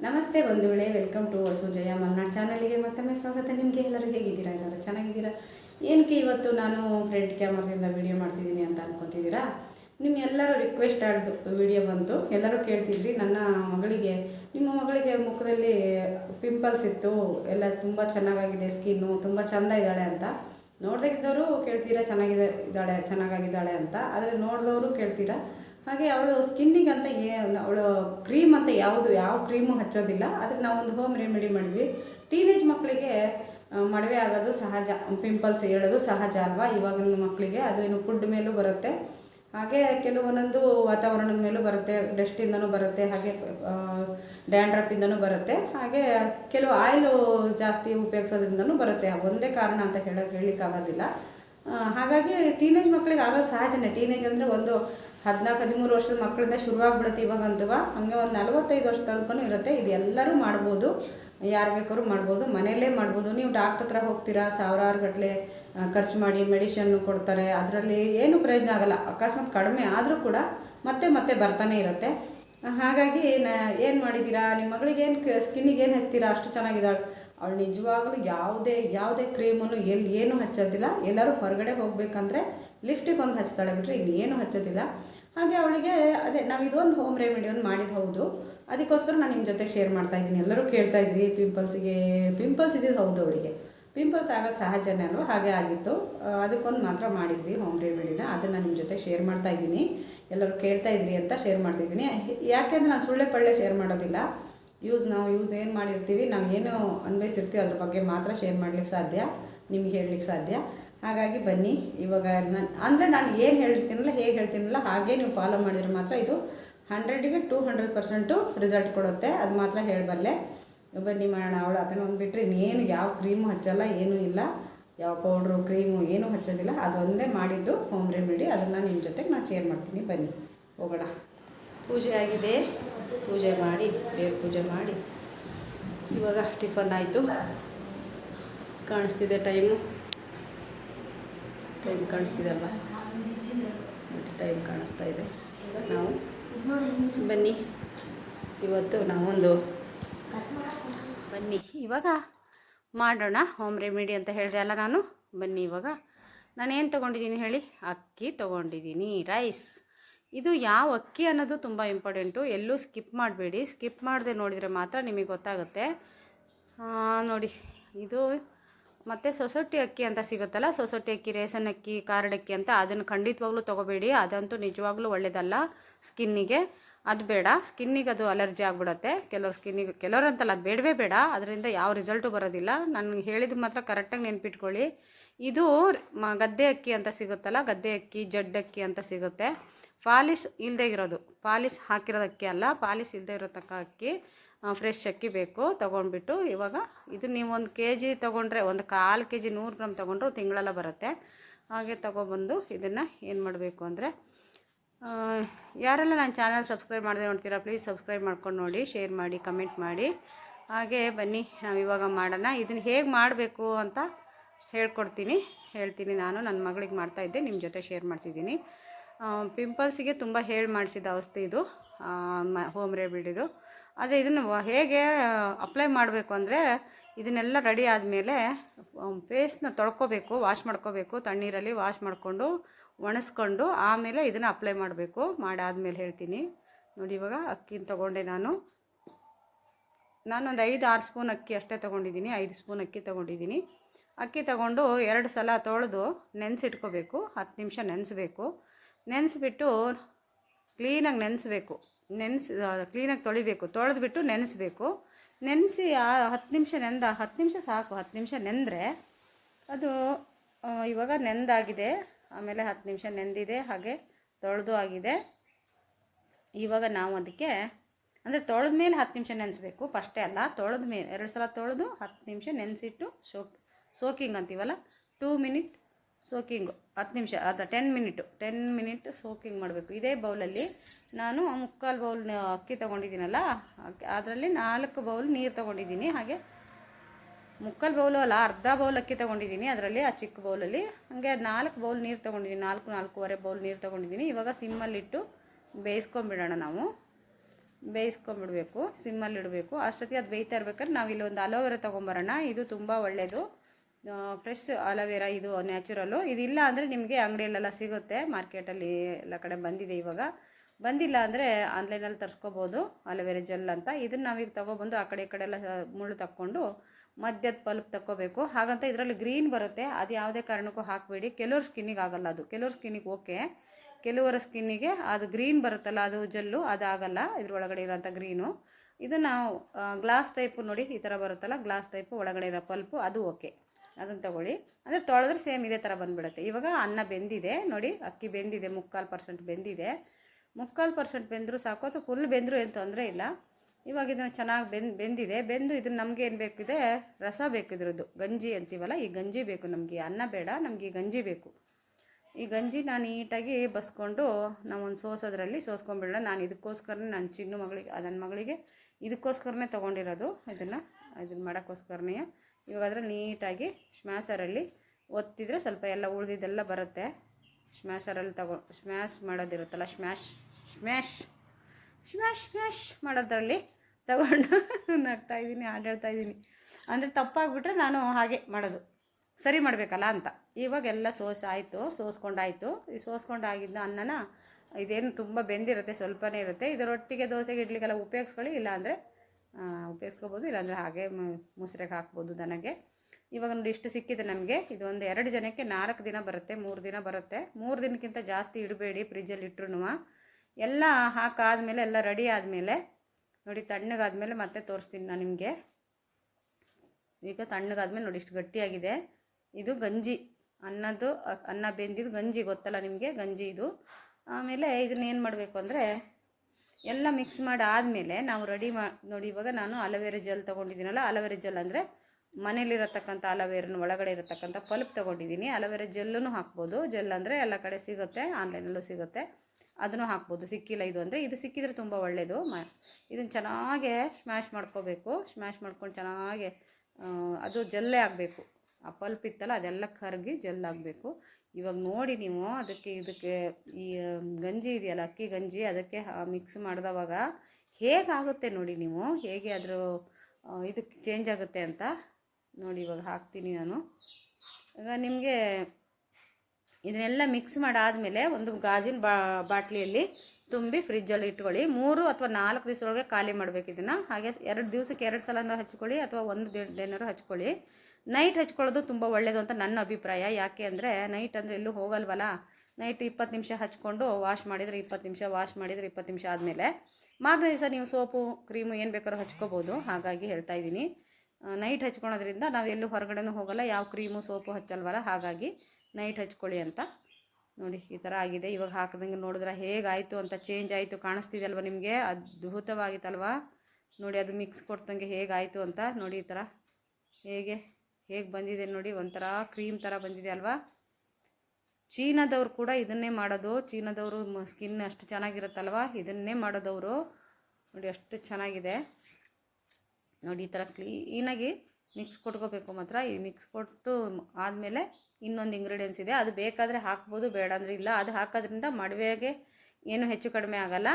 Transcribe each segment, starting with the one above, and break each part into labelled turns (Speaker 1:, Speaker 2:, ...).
Speaker 1: ನಮಸ್ತೆ ಬಂಧುಗಳೇ welcome to Vasu Jaya Malnad ಚಾನಲ್ಗೆ ಮತ್ತೊಮ್ಮೆ ಸ್ವಾಗತ. ನಿಮಗೆ ಎಲ್ಲರೂ ಹೇಗಿದ್ದೀರಾ? ಎಲ್ಲರೂ ಚೆನ್ನಾಗಿದ್ದೀರಾ? ಏನಕ್ಕೆ ಇವತ್ತು ನಾನು ಫ್ರೆಂಡ್ ಕ್ಯಾಮ್ರದಿಂದ ವಿಡಿಯೋ ಮಾಡ್ತಿದ್ದೀನಿ ಅಂತ ಅನ್ಕೊತಿದ್ದೀರಾ? ನಿಮ್ಮ ಎಲ್ಲರೂ ರಿಕ್ವೆಸ್ಟ್ ಆಡ್ದು ವಿಡಿಯೋ ಬಂತು. ಎಲ್ಲರೂ ಕೇಳ್ತಿದ್ರಿ, ನನ್ನ ಮಗಳಿಗೆ, ನಿಮ್ಮ ಮಗಳಿಗೆ ಮುಖದಲ್ಲಿ ಪಿಂಪಲ್ಸ್ ಇತ್ತು. ಎಲ್ಲ ತುಂಬ ಚೆನ್ನಾಗಾಗಿದೆ ಸ್ಕಿನ್ನು ತುಂಬ ಚೆಂದ ಇದ್ದಾಳೆ ಅಂತ. ನೋಡ್ದಾಗಿದ್ದವರು ಕೇಳ್ತೀರಾ, ಚೆನ್ನಾಗಿದೆ, ಇದ್ದಾಳೆ, ಚೆನ್ನಾಗಾಗಿದ್ದಾಳೆ ಅಂತ. ಆದರೆ ನೋಡಿದವರು ಕೇಳ್ತೀರಾ? ಹಾಗೆ ಅವಳು ಸ್ಕಿನ್ನಿಗೆ ಅಂತ ಏ, ಅವಳು ಕ್ರೀಮ್ ಅಂತ ಯಾವುದು, ಯಾವ ಕ್ರೀಮು ಹಚ್ಚೋದಿಲ್ಲ. ಅದಕ್ಕೆ ನಾವೊಂದು ಹೋಮ್ ರೆಮಿಡಿ ಮಾಡಿದ್ವಿ. ಟೀನೇಜ್ ಮಕ್ಕಳಿಗೆ ಮಡವೆ ಆಗೋದು ಸಹಜ. ಪಿಂಪಲ್ಸ್ ಹೇಳೋದು ಸಹಜ ಅಲ್ವಾ? ಇವಾಗಿನ ಮಕ್ಕಳಿಗೆ ಅದು ಏನು ಫುಡ್ ಮೇಲೂ ಬರುತ್ತೆ. ಹಾಗೆ ಕೆಲವೊಂದೊಂದು ವಾತಾವರಣದ ಮೇಲೂ ಬರುತ್ತೆ. ಡಸ್ಟಿಂದನೂ ಬರುತ್ತೆ. ಹಾಗೆ ಡ್ಯಾಂಡ್ರಫಿಂದನೂ ಬರುತ್ತೆ. ಹಾಗೆ ಕೆಲವು ಆಯಿಲು ಜಾಸ್ತಿ ಉಪಯೋಗಿಸೋದ್ರಿಂದನೂ ಬರುತ್ತೆ. ಒಂದೇ ಕಾರಣ ಅಂತ ಹೇಳೋಕೆ ಹೇಳಲಿಕ್ಕಾಗೋದಿಲ್ಲ. ಹಾಗಾಗಿ ಟೀನೇಜ್ ಮಕ್ಕಳಿಗೆ ಆಗೋದು ಸಹಜನೇ. ಟೀನೇಜ್ ಅಂದರೆ ಒಂದು ಹದಿನಾಲ್ಕು, ಹದಿಮೂರು ವರ್ಷದ ಮಕ್ಕಳಿಂದ ಶುರುವಾಗ್ಬಿಡುತ್ತೆ ಇವಾಗಂತೂ ಹಂಗೆ ಒಂದು ನಲವತ್ತೈದು ವರ್ಷ ತನಕನೂ ಇರುತ್ತೆ. ಇದು ಎಲ್ಲರೂ ಮಾಡ್ಬೋದು. ಯಾರು ಬೇಕಾದ್ರೂ ಮಾಡ್ಬೋದು. ಮನೆಯಲ್ಲೇ ಮಾಡ್ಬೋದು. ನೀವು ಡಾಕ್ಟ್ರ್ ಹತ್ರ ಹೋಗ್ತೀರಾ? ಸಾವಿರಾರು ಗಟ್ಟಲೆ ಖರ್ಚು ಮಾಡಿ ಮೆಡಿಷನ್ನು ಕೊಡ್ತಾರೆ. ಅದರಲ್ಲಿ ಏನು ಪ್ರಯೋಜನ ಆಗಲ್ಲ. ಅಕಸ್ಮಾತ್ ಕಡಿಮೆ ಆದರೂ ಕೂಡ ಮತ್ತೆ ಮತ್ತೆ ಬರ್ತಾನೆ ಇರುತ್ತೆ. ಹಾಗಾಗಿ ಏನು ಮಾಡಿದ್ದೀರಾ ನಿಮ್ಮ ಮಗಳಿಗೆ ಏನು ಸ್ಕಿನ್ನಿಗೆ ಏನು ಹಚ್ತೀರಾ? ಅಷ್ಟು ಚೆನ್ನಾಗಿದ್ದಾಳೆ. ಅವಳು ನಿಜವಾಗ್ಲೂ ಯಾವುದೇ ಯಾವುದೇ ಕ್ರೀಮನ್ನು ಎಲ್ಲಿ ಏನೂ ಹಚ್ಚೋದಿಲ್ಲ. ಎಲ್ಲರೂ ಹೊರಗಡೆ ಹೋಗಬೇಕಂದ್ರೆ ಲಿಫ್ಟಿಗೆ ಒಂದು ಹಚ್ತಾಳೆ ಬಿಟ್ಟರೆ ಇನ್ನೇನು ಹಚ್ಚೋದಿಲ್ಲ. ಹಾಗೆ ಅವಳಿಗೆ ಅದೇ, ನಾವು ಇದೊಂದು ಹೋಮ್ ರೆಮಿಡಿ ಒಂದು ಮಾಡಿದ್ದು ಹೌದು ಅದಕ್ಕೋಸ್ಕರ ನಾನು ನಿಮ್ಮ ಜೊತೆ ಶೇರ್ ಮಾಡ್ತಾ ಇದ್ದೀನಿ. ಎಲ್ಲರೂ ಕೇಳ್ತಾ ಇದ್ರಿ ಪಿಂಪಲ್ಸ್ಗೆ ಪಿಂಪಲ್ಸ್ ಇದ್ದಿದ್ದು ಹೌದು ಅವಳಿಗೆ. ಪಿಂಪಲ್ಸ್ ಆಗೋದು ಸಹಜನೇ ಅಲ್ವ? ಹಾಗೆ ಆಗಿತ್ತು. ಅದಕ್ಕೊಂದು ಮಾತ್ರ ಮಾಡಿದ್ವಿ ಹೋಮ್ ರೆಮಿಡಿನ ಅದನ್ನು ನಿಮ್ಮ ಜೊತೆ ಶೇರ್ ಮಾಡ್ತಾ ಇದ್ದೀನಿ. ಎಲ್ಲರೂ ಕೇಳ್ತಾ ಇದ್ರಿ ಅಂತ ಶೇರ್ ಮಾಡ್ತಿದ್ದೀನಿ ಯಾಕೆಂದ್ರೆ ನಾನು ಸುಳ್ಳೆ ಪಳ್ಳೆ ಶೇರ್ ಮಾಡೋದಿಲ್ಲ. ಯೂಸ್ ನಾವು ಯೂಸ್ ಏನು ಮಾಡಿರ್ತೀವಿ, ನಾವು ಏನು ಅನ್ವಯಿಸಿರ್ತೀವಿ ಅದ್ರ ಬಗ್ಗೆ ಮಾತ್ರ ಶೇರ್ ಮಾಡ್ಲಿಕ್ಕೆ ಸಾಧ್ಯ, ನಿಮ್ಗೆ ಹೇಳಲಿಕ್ಕೆ ಸಾಧ್ಯ. ಹಾಗಾಗಿ ಬನ್ನಿ, ಇವಾಗ ನಾನು, ಅಂದರೆ ನಾನು ಏನು ಹೇಳ್ತೀನಲ್ಲ, ಹೇಗೆ ಹೇಳ್ತೀನಲ್ಲ, ಹಾಗೆ ನೀವು ಫಾಲೋ ಮಾಡಿದ್ರೆ ಮಾತ್ರ ಇದು ಹಂಡ್ರೆಡಿಗೆ ಟೂ ಹಂಡ್ರೆಡ್ ಪರ್ಸೆಂಟು ರಿಸಲ್ಟ್ ಕೊಡುತ್ತೆ, ಅದು ಮಾತ್ರ ಹೇಳಬಲ್ಲೆ. ಬನ್ನಿ ಮಾಡೋಣ, ಅವಳು ಅದನ್ನು ಒಂದು ಬಿಟ್ಟರೆ ಇನ್ನೇನು ಯಾವ ಕ್ರೀಮು ಹಚ್ಚಲ್ಲ, ಏನೂ ಇಲ್ಲ. ಯಾವ ಪೌಡ್ರು ಕ್ರೀಮು ಏನೂ ಹಚ್ಚೋದಿಲ್ಲ ಅದೊಂದೇ ಮಾಡಿದ್ದು ಹೋಮ್ ರೆಮಿಡಿ ಅದನ್ನು ನಿಮ್ಮ ಜೊತೆಗೆ ನಾನು ಶೇರ್ ಮಾಡ್ತೀನಿ, ಬನ್ನಿ, ಹೋಗೋಣ. ಪೂಜೆ ಆಗಿದೆ. ಪೂಜೆ ಮಾಡಿ, ದೇವ್ರ ಪೂಜೆ ಮಾಡಿ. ಇವಾಗ ಟಿಫನ್ ಆಯಿತು. ಕಾಣಿಸ್ತಿದೆ ಟೈಮು ಟೈಮ್ ಕಾಣಿಸ್ತಿದೆ ಅಲ್ವಾ? ಟೈಮ್ ಕಾಣಿಸ್ತಾ ಇದೆ. ನಾವು ಬನ್ನಿ. ಇವತ್ತು ನಾವೊಂದು ಬನ್ನಿ. ಇವಾಗ ಮಾಡೋಣ ಹೋಮ್ ರೆಮಿಡಿ ಅಂತ ಹೇಳಿದೆ ಅಲ್ಲ ನಾನು? ಬನ್ನಿ ಇವಾಗ. ನಾನೇನು ತೊಗೊಂಡಿದ್ದೀನಿ ಹೇಳಿ? ಅಕ್ಕಿ ತೊಗೊಂಡಿದ್ದೀನಿ ರೈಸ್ ಇದು ಯಾವ ಅಕ್ಕಿ ಅನ್ನೋದು ತುಂಬ ಇಂಪಾರ್ಟೆಂಟು. ಎಲ್ಲೂ ಸ್ಕಿಪ್ ಮಾಡಬೇಡಿ. ಸ್ಕಿಪ್ ಮಾಡದೆ ನೋಡಿದರೆ ಮಾತ್ರ ನಿಮಗೆ ಗೊತ್ತಾಗುತ್ತೆ. ನೋಡಿ, ಇದು ಮತ್ತು ಸೊಸೈಟಿ ಅಕ್ಕಿ ಅಂತ ಸಿಗುತ್ತಲ್ಲ ಸೊಸೈಟಿ ಅಕ್ಕಿ, ರೇಷನ್ ಅಕ್ಕಿ ಕಾರ್ಡ್ ಅಕ್ಕಿ ಅಂತ ಅದನ್ನು ಖಂಡಿತವಾಗ್ಲೂ ತೊಗೋಬೇಡಿ. ಅದಂತೂ ನಿಜವಾಗ್ಲೂ ಒಳ್ಳೆಯದಲ್ಲ ಸ್ಕಿನ್ನಿಗೆ. ಅದು ಬೇಡ. ಸ್ಕಿನ್ನಿಗೆ ಅದು ಅಲರ್ಜಿ ಆಗಿಬಿಡುತ್ತೆ. ಕೆಲವ್ರು ಸ್ಕಿನ್ನಿಗೆ ಕೆಲವ್ರು ಅಂತಲ್ಲ ಅದು ಬೇಡವೇ ಬೇಡ. ಅದರಿಂದ ಯಾವ ರಿಸಲ್ಟು ಬರೋದಿಲ್ಲ. ನಾನು ಹೇಳಿದ ಮಾತ್ರ ಕರೆಕ್ಟಾಗಿ ನೆನ್ಪಿಟ್ಕೊಳ್ಳಿ. ಇದು ಗದ್ದೆ ಅಕ್ಕಿ ಅಂತ ಸಿಗುತ್ತಲ್ಲ, ಗದ್ದೆ ಅಕ್ಕಿ, ಜಡ್ಡಕ್ಕಿ ಅಂತ ಸಿಗುತ್ತೆ. ಪಾಲಿಶ್ ಇಲ್ಲದೆ ಇರೋದು. ಪಾಲಿಶ್ ಅಕ್ಕಿ ಅಲ್ಲ, ಪಾಲಿಶ್ ಇಲ್ಲದೆ ಇರೋತಕ್ಕ ಅಕ್ಕಿ ಫ್ರೆಶ್ ಅಕ್ಕಿ ಬೇಕು, ತೊಗೊಂಡ್ಬಿಟ್ಟು ಇವಾಗ ಇದು ನೀವು ಒಂದು ಕೆ ಜಿ ತೊಗೊಂಡ್ರೆ, ಒಂದು ಕಾಲು ಕೆ ಜಿ ನೂರು ಗ್ರಾಮ್ ತೊಗೊಂಡ್ರು ತಿಂಗಳೆಲ್ಲ ಬರುತ್ತೆ. ಹಾಗೆ ತೊಗೊಬಂದು ಇದನ್ನು ಏನು ಮಾಡಬೇಕು ಅಂದರೆ ಯಾರೆಲ್ಲ ನನ್ನ ಚಾನಲ್ ಸಬ್ಸ್ಕ್ರೈಬ್ ಮಾಡದೆ ನೋಡ್ತೀರಾ ಪ್ಲೀಸ್ ಸಬ್ಸ್ಕ್ರೈಬ್ ಮಾಡ್ಕೊಂಡು ನೋಡಿ ಶೇರ್ ಮಾಡಿ ಕಮೆಂಟ್ ಮಾಡಿ. ಹಾಗೆ ಬನ್ನಿ, ನಾವು ಇವಾಗ ಮಾಡೋಣ. ಇದನ್ನು ಹೇಗೆ ಮಾಡಬೇಕು ಅಂತ ಹೇಳ್ಕೊಡ್ತೀನಿ. ಹೇಳ್ತೀನಿ ನಾನು ನನ್ನ ಮಗಳಿಗೆ ಮಾಡ್ತಾಯಿದ್ದೆ ನಿಮ್ಮ ಜೊತೆ ಶೇರ್ ಮಾಡ್ತಿದ್ದೀನಿ. ಪಿಂಪಲ್ಸಿಗೆ ತುಂಬ ಹೇಳಿ ಮಾಡಿಸಿದ ಔಷಧಿ ಇದು ಹೋಮ್ ರೆಮಿಡಿದು ಆದರೆ ಇದನ್ನು ಹೇಗೆ ಅಪ್ಲೈ ಮಾಡಬೇಕು ಅಂದರೆ ಇದನ್ನೆಲ್ಲ ರೆಡಿ ಆದಮೇಲೆ ಫೇಸ್ನ ತೊಳ್ಕೊಬೇಕು ವಾಶ್ ಮಾಡ್ಕೋಬೇಕು, ತಣ್ಣೀರಲ್ಲಿ ವಾಶ್ ಮಾಡಿಕೊಂಡು, ಒಣಸ್ಕೊಂಡು ಆಮೇಲೆ ಇದನ್ನು ಅಪ್ಲೈ ಮಾಡಬೇಕು. ಮಾಡಾದ್ಮೇಲೆ ಹೇಳ್ತೀನಿ. ನೋಡಿ ಇವಾಗ ಅಕ್ಕಿನ ತೊಗೊಂಡೆ ನಾನು. ನಾನೊಂದು ಐದು, ಆರು ಸ್ಪೂನ್ ಅಕ್ಕಿ ಅಷ್ಟೇ ತೊಗೊಂಡಿದ್ದೀನಿ. ಐದು ಸ್ಪೂನ್ ಅಕ್ಕಿ ತೊಗೊಂಡಿದ್ದೀನಿ. ಅಕ್ಕಿ ತೊಗೊಂಡು ಎರಡು ಸಲ ತೊಳೆದು ನೆನೆಸಿಟ್ಕೋಬೇಕು. ಹತ್ತು ನಿಮಿಷ ನೆನೆಸ್ಬೇಕು. ನೆನೆಸ್ಬಿಟ್ಟು ಕ್ಲೀನಾಗಿ ನೆನೆಸ್ಬೇಕು. ನೆನೆಸಿ ಕ್ಲೀನಾಗಿ ತೊಳಿಬೇಕು. ತೊಳೆದ್ಬಿಟ್ಟು ನೆನೆಸ್ಬೇಕು. ನೆನೆಸಿ ಆ ಹತ್ತು ನಿಮಿಷ ನೆಂದ, ಹತ್ತು ನಿಮಿಷ ಸಾಕು. ಹತ್ತು ನಿಮಿಷ ನೆಂದರೆ ಅದು ಇವಾಗ ನೆಂದಾಗಿದೆ. ಆಮೇಲೆ ಹತ್ತು ನಿಮಿಷ ನೆಂದಿದೆ. ಹಾಗೆ ತೊಳೆದು ಆಗಿದೆ. ಇವಾಗ ನಾವು ಅದಕ್ಕೆ, ಅಂದರೆ ತೊಳೆದ ಮೇಲೆ ಹತ್ತು ನಿಮಿಷ ನೆನೆಸ್ಬೇಕು. ಫಸ್ಟೇ ಅಲ್ಲ, ತೊಳೆದ ಮೇಲೆ, ಎರಡು ಸಲ ತೊಳೆದು ಹತ್ತು ನಿಮಿಷ ನೆನೆಸಿಟ್ಟು ಸೋಕ್, ಸೋಕಿಂಗ್ ಅಂತೀವಲ್ಲ? Two minute soaking. ಹತ್ತು ನಿಮಿಷ ಅದು ten minute ten minute soaking ಮಾಡಬೇಕು. ಇದೇ ಬೌಲಲ್ಲಿ ನಾನು ಮುಕ್ಕಾಲು ಬೌಲ್ ಅಕ್ಕಿ ತೊಗೊಂಡಿದ್ದೀನಲ್ಲ ಅದರಲ್ಲಿ ನಾಲ್ಕು ಬೌಲ್ ನೀರು ತೊಗೊಂಡಿದ್ದೀನಿ. ಹಾಗೆ ಮುಕ್ಕಾಲು ಬೌಲು ಅಲ್ಲ, ಅರ್ಧ ಬೌಲ್ ಅಕ್ಕಿ ತೊಗೊಂಡಿದ್ದೀನಿ. ಅದರಲ್ಲಿ ಆ ಚಿಕ್ಕ ಬೌಲಲ್ಲಿ ಹಾಗೆ ನಾಲ್ಕು ಬೌಲ್ ನೀರು ತೊಗೊಂಡಿದ್ದೀನಿ. ನಾಲ್ಕು, ನಾಲ್ಕೂವರೆ ಬೌಲ್ ನೀರು ತೊಗೊಂಡಿದ್ದೀನಿ. ಇವಾಗ ಸಿಮ್ಮಲ್ಲಿಟ್ಟು ಬೇಯಿಸ್ಕೊಂಬಿಡೋಣ ನಾವು. ಬೇಯಿಸ್ಕೊಂಬಿಡಬೇಕು ಸಿಮ್ಮಲ್ಲಿಡಬೇಕು ಅಷ್ಟೊತ್ತಿಗೆ ಅದು ಬೇಯ್ತಾ ಇರ್ಬೇಕಾದ್ರೆ ನಾವು ಒಂದು ಅಲೋವೆರಾ ತೊಗೊಂಬರೋಣ. ಇದು ತುಂಬ ಒಳ್ಳೆಯದು ಫ್ರೆಶ್ ಅಲೋವೆರಾ ಇದು ನ್ಯಾಚುರಲ್ಲು ಇದಿಲ್ಲ ಅಂದರೆ ನಿಮಗೆ ಅಂಗಡಿಯಲ್ಲೆಲ್ಲ ಸಿಗುತ್ತೆ. ಮಾರ್ಕೆಟಲ್ಲಿ ಎಲ್ಲ ಕಡೆ ಬಂದಿದೆ ಇವಾಗ. ಬಂದಿಲ್ಲ ಅಂದರೆ ಆನ್ಲೈನಲ್ಲಿ ತರಿಸ್ಕೋಬೋದು ಅಲೋವೆರಾ ಜೆಲ್ ಅಂತ. ಇದನ್ನು ನಾವೀಗ ತೊಗೊಬಂದು ಆ ಕಡೆ ಈ ಕಡೆ ಎಲ್ಲ ಮುಳ್ಳು ತಕ್ಕೊಂಡು ಮಧ್ಯದ ಪಲ್ಪ್ ತಕ್ಕೋಬೇಕು. ಹಾಗಂತ ಇದರಲ್ಲಿ ಗ್ರೀನ್ ಬರುತ್ತೆ. ಅದು ಯಾವುದೇ ಕಾರಣಕ್ಕೂ ಹಾಕಬೇಡಿ. ಕೆಲವ್ರ ಸ್ಕಿನ್ನಿಗೆ ಆಗಲ್ಲ ಅದು. ಕೆಲವ್ರ ಸ್ಕಿನ್ನಿಗೆ ಓಕೆ ಕೆಲವರ ಸ್ಕಿನ್ನಿಗೆ ಅದು ಗ್ರೀನ್ ಬರುತ್ತಲ್ಲ, ಅದು ಜೆಲ್ಲು ಅದು ಆಗಲ್ಲ. ಇದ್ರೊಳಗಡೆ ಇರೋಂಥ ಗ್ರೀನು ಇದನ್ನು ಗ್ಲಾಸ್ ಟೈಪು ನೋಡಿ ಈ ಥರ ಬರುತ್ತಲ್ಲ ಗ್ಲಾಸ್ ಟೈಪು ಒಳಗಡೆ ಇರೋ ಪಲ್ಪು ಅದು ಓಕೆ ಅದನ್ನು ತಗೊಳ್ಳಿ. ಅಂದರೆ ತೊಳೆದ್ರೆ ಸೇಮ್ ಇದೇ ಥರ ಬಂದುಬಿಡುತ್ತೆ. ಇವಾಗ ಅನ್ನ ಬೆಂದಿದೆ, ನೋಡಿ, ಅಕ್ಕಿ ಬೆಂದಿದೆ, ಮುಕ್ಕಾಲು ಪರ್ಸೆಂಟ್ ಬೆಂದಿದೆ. ಮುಕ್ಕಾಲು ಪರ್ಸೆಂಟ್ ಬೆಂದರೂ ಸಾಕು ಅಥವಾ ಫುಲ್ ಬೆಂದರೂ ಏನು ತೊಂದರೆ ಇಲ್ಲ. ಇವಾಗ ಇದನ್ನು ಚೆನ್ನಾಗಿ ಬೆಂದ್, ಬೆಂದಿದೆ. ಬೆಂದು ಇದನ್ನು ನಮಗೆ ಏನು ಬೇಕಿದೆ ರಸ ಬೇಕು ಇದ್ರದ್ದು. ಗಂಜಿ ಅಂತೀವಲ್ಲ, ಈ ಗಂಜಿ ಬೇಕು ನಮಗೆ. ಅನ್ನ ಬೇಡ, ನಮಗೆ ಈ ಗಂಜಿ ಬೇಕು. ಈ ಗಂಜಿ ನಾನು ನೀಟಾಗಿ ಬಸ್ಕೊಂಡು ನಾವೊಂದು ಸೋಸೋದ್ರಲ್ಲಿ ಸೋಸ್ಕೊಂಡ್ಬಿಡೋಣ ನಾನು ಇದಕ್ಕೋಸ್ಕರನೇ ನನ್ನ ಚಿನ್ನು ಮಗಳಿಗೆ ನನ್ನ ಮಗಳಿಗೆ ಇದಕ್ಕೋಸ್ಕರನೇ ತೊಗೊಂಡಿರೋದು. ಇದನ್ನು ಇದನ್ನು ಮಾಡೋಕ್ಕೋಸ್ಕರನೇ. ಇವಾಗ ಅದ್ರಲ್ಲಿ ನೀಟಾಗಿ ಸ್ಮ್ಯಾಸರಲ್ಲಿ ಒತ್ತಿದ್ರೆ ಸ್ವಲ್ಪ ಎಲ್ಲ ಉಳಿದಿದ್ದೆಲ್ಲ ಬರುತ್ತೆ. ಸ್ಮ್ಯಾಶರಲ್ಲಿ ತಗೊ ಸ್ಮ್ಯಾಶ್ ಮಾಡೋದಿರುತ್ತಲ್ಲ ಸ್ಮ್ಯಾಶ್ ಸ್ಮ್ಯಾಶ್ ಸ್ಮ್ಯಾಶ್ ಸ್ಮ್ಯಾಶ್ ಮಾಡೋದ್ರಲ್ಲಿ ತಗೊಂಡು ನಗ್ತಾ ಇದ್ದೀನಿ ಆಡಳ್ತಾ ಇದ್ದೀನಿ. ಅಂದರೆ ತಪ್ಪಾಗ್ಬಿಟ್ರೆ ನಾನು ಹಾಗೆ ಮಾಡೋದು. ಸರಿ ಮಾಡಬೇಕಲ್ಲ ಅಂತ. ಇವಾಗ ಎಲ್ಲ ಸೋಸ್ ಆಯಿತು ಸೋಸ್ಕೊಂಡಾಯಿತು. ಈ ಸೋಸ್ಕೊಂಡಾಗಿದ್ದ ಅನ್ನನ ಇದೇನು ತುಂಬ ಬೆಂದಿರುತ್ತೆ, ಸ್ವಲ್ಪನೇ ಇರುತ್ತೆ. ಇದರೊಟ್ಟಿಗೆ ದೋಸೆಗೆ, ಇಡ್ಲಿಗೆಲ್ಲ ಉಪಯೋಗಿಸ್ಕೊಳ್ಳಿ, ಇಲ್ಲಾಂದರೆ ಉಪಯೋಗಿಸ್ಕೋಬೋದು, ಇಲ್ಲಾಂದರೆ ಹಾಗೆ ಮುಸ್ರೆಗೆ ಹಾಕ್ಬೋದು ದನಗೆ. ಇವಾಗ ನೋಡಿ ಇಷ್ಟು ಸಿಕ್ಕಿದೆ ನಮಗೆ. ಇದು ಒಂದು ಎರಡು ಜನಕ್ಕೆ ನಾಲ್ಕು ದಿನ ಬರುತ್ತೆ, ಮೂರು ದಿನ ಬರುತ್ತೆ. ಮೂರು ದಿನಕ್ಕಿಂತ ಜಾಸ್ತಿ ಇಡಬೇಡಿ ಫ್ರಿಜ್ಜಲ್ಲಿ ಇಟ್ರು ಎಲ್ಲ ಹಾಕಾದಮೇಲೆ, ಎಲ್ಲ ರೆಡಿ ಆದಮೇಲೆ, ನೋಡಿ ತಣ್ಣಗಾದ್ಮೇಲೆ ಮತ್ತೆ ತೋರಿಸ್ತೀನಿ ನಾನು ನಿಮಗೆ. ಈಗ ತಣ್ಣಗಾದ್ಮೇಲೆ ನೋಡಿ ಇಷ್ಟು ಗಟ್ಟಿಯಾಗಿದೆ. ಇದು ಗಂಜಿ, ಅನ್ನದ್ದು ಅನ್ನ ಬೆಂದಿದ್ದು ಗಂಜಿ ಗೊತ್ತಲ್ಲ ನಿಮಗೆ? ಗಂಜಿ ಇದು. ಆಮೇಲೆ ಇದನ್ನ ಏನು ಮಾಡಬೇಕು ಅಂದರೆ ಎಲ್ಲ ಮಿಕ್ಸ್ ಮಾಡಿ ಆದಮೇಲೆ ನಾವು ರೆಡಿ ಮಾ, ನೋಡಿ ಇವಾಗ ನಾನು ಅಲವೇರ ಜೆಲ್ ತೊಗೊಂಡಿದ್ದೀನಲ್ಲ ಅಲವೇರ ಜೆಲ್ ಅಂದರೆ ಮನೇಲಿರತಕ್ಕಂಥ ಅಲವೇರನ ಒಳಗಡೆ ಇರತಕ್ಕಂಥ ಪಲ್ಪ್ ತೊಗೊಂಡಿದ್ದೀನಿ. ಅಲವೇರ ಜೆಲ್ಲೂ ಹಾಕ್ಬೋದು. ಜೆಲ್ ಅಂದರೆ ಎಲ್ಲ ಕಡೆ ಸಿಗುತ್ತೆ ಆನ್ಲೈನಲ್ಲೂ ಸಿಗುತ್ತೆ. ಅದನ್ನು ಹಾಕ್ಬೋದು. ಸಿಕ್ಕಿಲ್ಲ ಇದು ಅಂದರೆ. ಇದು ಸಿಕ್ಕಿದರೆ ತುಂಬ ಒಳ್ಳೆಯದು ಮ, ಇದನ್ನು ಚೆನ್ನಾಗೆ ಸ್ಮ್ಯಾಶ್ ಮಾಡ್ಕೋಬೇಕು. ಸ್ಮ್ಯಾಶ್ ಮಾಡ್ಕೊಂಡು ಚೆನ್ನಾಗೆ ಅದು ಜೆಲ್ಲೇ ಆಗಬೇಕು. ಆ ಪಲ್ಪ್ ಇತ್ತಲ್ಲ ಅದೆಲ್ಲ ಕರಗಿ ಜೆಲ್ ಆಗಬೇಕು. ಇವಾಗ ನೋಡಿ ನೀವು ಅದಕ್ಕೆ ಇದಕ್ಕೆ ಈ ಗಂಜಿ ಇದೆಯಲ್ಲ, ಅಕ್ಕಿ ಗಂಜಿ ಅದಕ್ಕೆ ಮಿಕ್ಸ್ ಮಾಡಿದವಾಗ ಹೇಗಾಗುತ್ತೆ ನೋಡಿ ನೀವು? ಹೇಗೆ ಅದ್ರ ಇದಕ್ಕೆ ಚೇಂಜ್ ಆಗುತ್ತೆ ಅಂತ ನೋಡಿ ಇವಾಗ ಹಾಕ್ತೀನಿ ನಾನು. ಈಗ ನಿಮಗೆ ಇದನ್ನೆಲ್ಲ ಮಿಕ್ಸ್ ಮಾಡಾದಮೇಲೆ ಒಂದು ಗಾಜಿನ ಬಾ, ಬಾಟ್ಲಿಯಲ್ಲಿ ತುಂಬಿ ಫ್ರಿಜ್ಜಲ್ಲಿ ಇಟ್ಕೊಳ್ಳಿ. ಮೂರು ಅಥವಾ ನಾಲ್ಕು ದಿವಸದೊಳಗೆ ಖಾಲಿ ಮಾಡಬೇಕು ಇದನ್ನು. ಹಾಗೆ ಎರಡು ದಿವಸಕ್ಕೆ ಎರಡು ಸಲನೂ ಹಚ್ಕೊಳ್ಳಿ ಅಥವಾ ಒಂದು ದಿನಾರು ಹಚ್ಕೊಳ್ಳಿ. ನೈಟ್ ಹಚ್ಕೊಳ್ಳೋದು ತುಂಬ ಒಳ್ಳೆಯದು ಅಂತ ನನ್ನ ಅಭಿಪ್ರಾಯ. ಯಾಕೆ ಅಂದರೆ ನೈಟ್ ಅಂದರೆ ಎಲ್ಲೂ ಹೋಗಲ್ವಲ್ಲ? ನೈಟ್ ಇಪ್ಪತ್ತು ನಿಮಿಷ ಹಚ್ಕೊಂಡು ವಾಶ್ ಮಾಡಿದರೆ ಇಪ್ಪತ್ತು ನಿಮಿಷ ವಾಶ್ ಮಾಡಿದರೆ ಇಪ್ಪತ್ತು ನಿಮಿಷ ಆದಮೇಲೆ ಮಾರನೇ ದಿವಸ ನೀವು ಸೋಪು ಕ್ರೀಮು ಏನು ಬೇಕಾದ್ರೂ ಹಚ್ಕೋಬೋದು. ಹಾಗಾಗಿ ಹೇಳ್ತಾ ಇದ್ದೀನಿ. ನೈಟ್ ಹಚ್ಕೊಳೋದ್ರಿಂದ ನಾವು ಎಲ್ಲೂ ಹೊರಗಡೆನೂ ಹೋಗಲ್ಲ. ಯಾವ ಕ್ರೀಮು ಸೋಪು ಹಚ್ಚಲ್ವಲ್ಲ? ಹಾಗಾಗಿ ನೈಟ್ ಹಚ್ಕೊಳ್ಳಿ ಅಂತ ನೋಡಿ ಈ ಥರ ಆಗಿದೆ. ಇವಾಗ ಹಾಕಿದಂಗೆ ನೋಡಿದ್ರೆ ಹೇಗಾಯಿತು ಅಂತ ಚೇಂಜ್ ಆಯಿತು ಕಾಣಿಸ್ತಿದೆಯಲ್ವ ನಿಮಗೆ? ಅದ್ಭುತವಾಗಿತ್ತಲ್ವ? ನೋಡಿ ಅದು ಮಿಕ್ಸ್ ಕೊಡ್ತಂಗೆ ಹೇಗಾಯಿತು ಅಂತ ನೋಡಿ ಈ ಥರ ಹೇಗೆ ಹೇಗೆ ಬಂದಿದೆ ನೋಡಿ, ಒಂಥರ ಕ್ರೀಮ್ ಥರ ಬಂದಿದೆ ಅಲ್ವಾ? ಚೀನಾದವ್ರು ಕೂಡ ಇದನ್ನೇ ಮಾಡೋದು. ಚೀನಾದವರು ಸ್ಕಿನ್ ಅಷ್ಟು ಚೆನ್ನಾಗಿರುತ್ತಲ್ವ? ಇದನ್ನೇ ಮಾಡೋದವರು. ನೋಡಿ, ಅಷ್ಟು ಚೆನ್ನಾಗಿದೆ. ನೋಡಿ, ಈ ಥರ ಕ್ಲೀನಾಗಿ ಮಿಕ್ಸ್ ಕೊಟ್ಕೋಬೇಕು ಮಾತ್ರ. ಈ ಮಿಕ್ಸ್ ಕೊಟ್ಟು ಆದಮೇಲೆ ಇನ್ನೊಂದು ಇಂಗ್ರೀಡಿಯೆಂಟ್ಸ್ ಇದೆ. ಅದು ಬೇಕಾದರೆ ಹಾಕ್ಬೋದು, ಬೇಡ ಅಂದರೆ ಇಲ್ಲ. ಅದು ಹಾಕೋದ್ರಿಂದ ಮಡುವೆಗೆ ಏನು ಹೆಚ್ಚು ಕಡಿಮೆ ಆಗಲ್ಲ.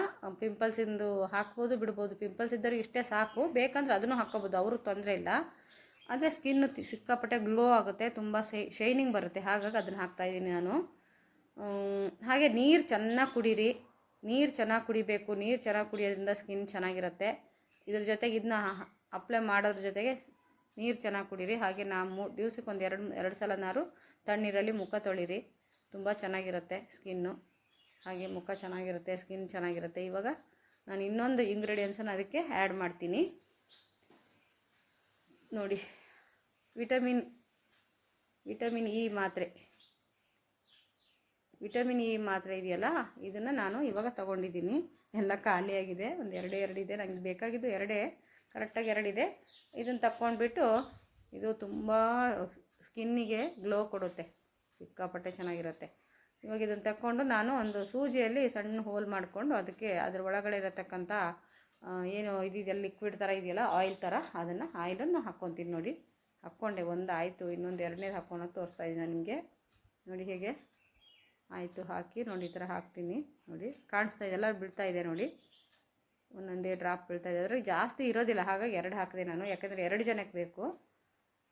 Speaker 1: ಪಿಂಪಲ್ಸಿಂದು ಹಾಕ್ಬೋದು, ಬಿಡ್ಬೋದು. ಪಿಂಪಲ್ಸ್ ಇದ್ದವ್ರಿಗೆ ಇಷ್ಟೇ ಸಾಕು. ಬೇಕಂದ್ರೆ ಅದನ್ನು ಹಾಕ್ಕೋಬೋದು. ಅವರು ತೊಂದರೆ ಇಲ್ಲ. ಆದರೆ ಸ್ಕಿನ್ ಸಿಕ್ಕಾಪಟ್ಟೆ ಗ್ಲೋ ಆಗುತ್ತೆ, ತುಂಬ ಶೈನಿಂಗ್ ಬರುತ್ತೆ. ಹಾಗಾಗಿ ಅದನ್ನು ಹಾಕ್ತಾಯಿದ್ದೀನಿ ನಾನು. ಹಾಗೆ ನೀರು ಚೆನ್ನಾಗಿ ಕುಡೀರಿ. ನೀರು ಚೆನ್ನಾಗಿ ಕುಡಿಬೇಕು. ನೀರು ಚೆನ್ನಾಗಿ ಕುಡಿಯೋದ್ರಿಂದ ಸ್ಕಿನ್ ಚೆನ್ನಾಗಿರುತ್ತೆ. ಇದ್ರ ಜೊತೆಗೆ ಇದನ್ನ ಅಪ್ಲೈ ಮಾಡೋದ್ರ ಜೊತೆಗೆ ನೀರು ಚೆನ್ನಾಗಿ ಕುಡೀರಿ. ಹಾಗೆ ನಾ ಮೂ ದಿವ್ಸಕ್ಕೆ ಒಂದು ಎರಡು ಎರಡು ಸಲನಾರು ತಣ್ಣೀರಲ್ಲಿ ಮುಖ ತೊಳಿರಿ. ತುಂಬ ಚೆನ್ನಾಗಿರುತ್ತೆ ಸ್ಕಿನ್ನು ಹಾಗೆ ಮುಖ ಚೆನ್ನಾಗಿರುತ್ತೆ ಸ್ಕಿನ್ ಚೆನ್ನಾಗಿರುತ್ತೆ. ಇವಾಗ ನಾನು ಇನ್ನೊಂದು ಇಂಗ್ರೀಡಿಯೆಂಟ್ಸನ್ನು ಅದಕ್ಕೆ ಆ್ಯಡ್ ಮಾಡ್ತೀನಿ. ನೋಡಿ. ವಿಟಮಿನ್ ವಿಟಮಿನ್ ಇ ಮಾತ್ರೆ. ವಿಟಮಿನ್ ಇ ಮಾತ್ರೆ ಇದೆಯಲ್ಲ, ಇದನ್ನು ನಾನು ಇವಾಗ ತಗೊಂಡಿದ್ದೀನಿ. ಎಲ್ಲ ಖಾಲಿಯಾಗಿದೆ, ಒಂದು ಎರಡೇ ಎರಡಿದೆ ನನಗೆ ಬೇಕಾಗಿದ್ದು ಎರಡೇ, ಕರೆಕ್ಟಾಗಿ ಎರಡಿದೆ. ಇದನ್ನು ತಕ್ಕೊಂಡ್ಬಿಟ್ಟು ಇದು ತುಂಬ ಸ್ಕಿನ್ನಿಗೆ ಗ್ಲೋ ಕೊಡುತ್ತೆ, ಸಿಕ್ಕಾಪಟ್ಟೆ ಚೆನ್ನಾಗಿರುತ್ತೆ. ಇವಾಗ ಇದನ್ನು ತಕ್ಕೊಂಡು ನಾನು ಒಂದು ಸೂಜಿಯಲ್ಲಿ ಸಣ್ಣ ಹೋಲ್ ಮಾಡಿಕೊಂಡು ಅದಕ್ಕೆ ಅದ್ರ ಒಳಗಡೆ ಇರತಕ್ಕಂಥ ಏನು ಇದಿದೆಯಲ್ಲ ಲಿಕ್ವಿಡ್ ಥರ ಇದೆಯಲ್ಲ ಆಯಿಲ್ ಥರ ಅದನ್ನು ಆಯಿಲನ್ನು ಹಾಕ್ಕೊತೀನಿ ನೋಡಿ. ಹಾಕ್ಕೊಂಡೆ ಒಂದು ಆಯಿತು ಇನ್ನೊಂದು ಎರಡನೇದು ಹಾಕ್ಕೊಳೋದು ತೋರಿಸ್ತಾ ಇದ್ದೀನಿ ನಿಮಗೆ. ನೋಡಿ ಹೇಗೆ ಆಯಿತು ಹಾಕಿ, ನೋಡಿ ಈ ಥರ ಹಾಕ್ತೀನಿ. ನೋಡಿ ಕಾಣಿಸ್ತಾ ಇದೆಲ್ಲ ಬೀಳ್ತಾ ಇದೆ ನೋಡಿ. ಒಂದೊಂದೇ ಡ್ರಾಪ್ ಬೀಳ್ತಾ ಇದೆ. ಅದ್ರಲ್ಲಿ ಜಾಸ್ತಿ ಇರೋದಿಲ್ಲ, ಹಾಗಾಗಿ ಎರಡು ಹಾಕಿದೆ ನಾನು. ಯಾಕಂದರೆ ಎರಡು ಜನಕ್ಕೆ ಬೇಕು.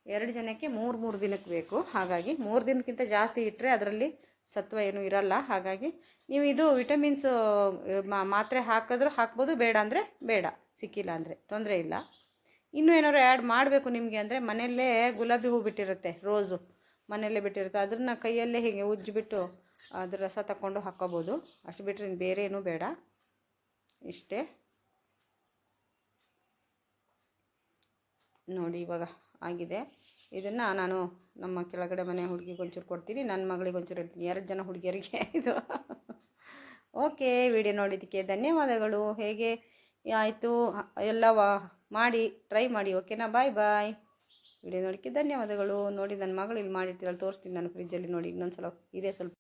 Speaker 1: ಎರಡು ಜನಕ್ಕೆ ಮೂರು ಮೂರು ದಿನಕ್ಕೆ ಬೇಕು. ಹಾಗಾಗಿ ಮೂರು ದಿನಕ್ಕಿಂತ ಜಾಸ್ತಿ ಇಟ್ಟರೆ ಅದರಲ್ಲಿ ಸತ್ವ ಏನೂ ಇರಲ್ಲ. ಹಾಗಾಗಿ ನೀವು ಇದು ವಿಟಮಿನ್ಸು ಮಾತ್ರೆ ಹಾಕಿದ್ರೂ ಹಾಕ್ಬೋದು, ಬೇಡ ಅಂದರೆ ಬೇಡ, ಸಿಕ್ಕಿಲ್ಲ ಅಂದರೆ ತೊಂದರೆ ಇಲ್ಲ. ಇನ್ನೂ ಏನಾದ್ರು ಆ್ಯಡ್ ಮಾಡಬೇಕು ನಿಮಗೆ ಅಂದರೆ ಮನೆಯಲ್ಲೇ ಗುಲಾಬಿ ಹೂ ಬಿಟ್ಟಿರುತ್ತೆ ರೋಸು ಮನೆಯಲ್ಲೇ ಬಿಟ್ಟಿರುತ್ತೆ. ಅದನ್ನು ಕೈಯಲ್ಲೇ ಹೀಗೆ ಉಜ್ಜಿಬಿಟ್ಟು ಅದ್ರ ರಸ ತಗೊಂಡು ಹಾಕ್ಕೋಬೋದು. ಅಷ್ಟು ಬಿಟ್ಟರೆ ಬೇರೆ ಏನೂ ಬೇಡ. ಇಷ್ಟೇ. ನೋಡಿ ಇವಾಗ ಆಗಿದೆ. ಇದನ್ನು ನಾನು ನಮ್ಮ ಕೆಳಗಡೆ ಮನೆ ಹುಡುಗಿಗೆ ಒಂಚೂರು ಕೊಡ್ತೀನಿ. ನನ್ನ ಮಗಳಿಗೆ ಒಂಚೂರು ಹೇಳ್ತೀನಿ. ಎರಡು ಜನ ಹುಡುಗಿಯರಿಗೆ ಇದು? ಓಕೆ ವಿಡಿಯೋ ನೋಡಿದ್ದಕ್ಕೆ ಧನ್ಯವಾದಗಳು. ಹೇಗೆ? ಆಯಿತು. ಎಲ್ಲ ವಾ ಮಾಡಿ ಟ್ರೈ ಮಾಡಿ ಓಕೆನಾ ಬಾಯ್ ಬಾಯ್ ವಿಡಿಯೋ ನೋಡೋಕ್ಕೆ ಧನ್ಯವಾದಗಳು. ನೋಡಿ ನನ್ನ ಮಗಳು ಇಲ್ಲಿ ಮಾಡಿರ್ತೀರಲ್ಲ, ತೋರಿಸ್ತೀನಿ ನಾನು ಫ್ರಿಜ್ಜಲ್ಲಿ ನೋಡಿ ಇನ್ನೊಂದು ಸಲ ಇದೆ ಸ್ವಲ್ಪ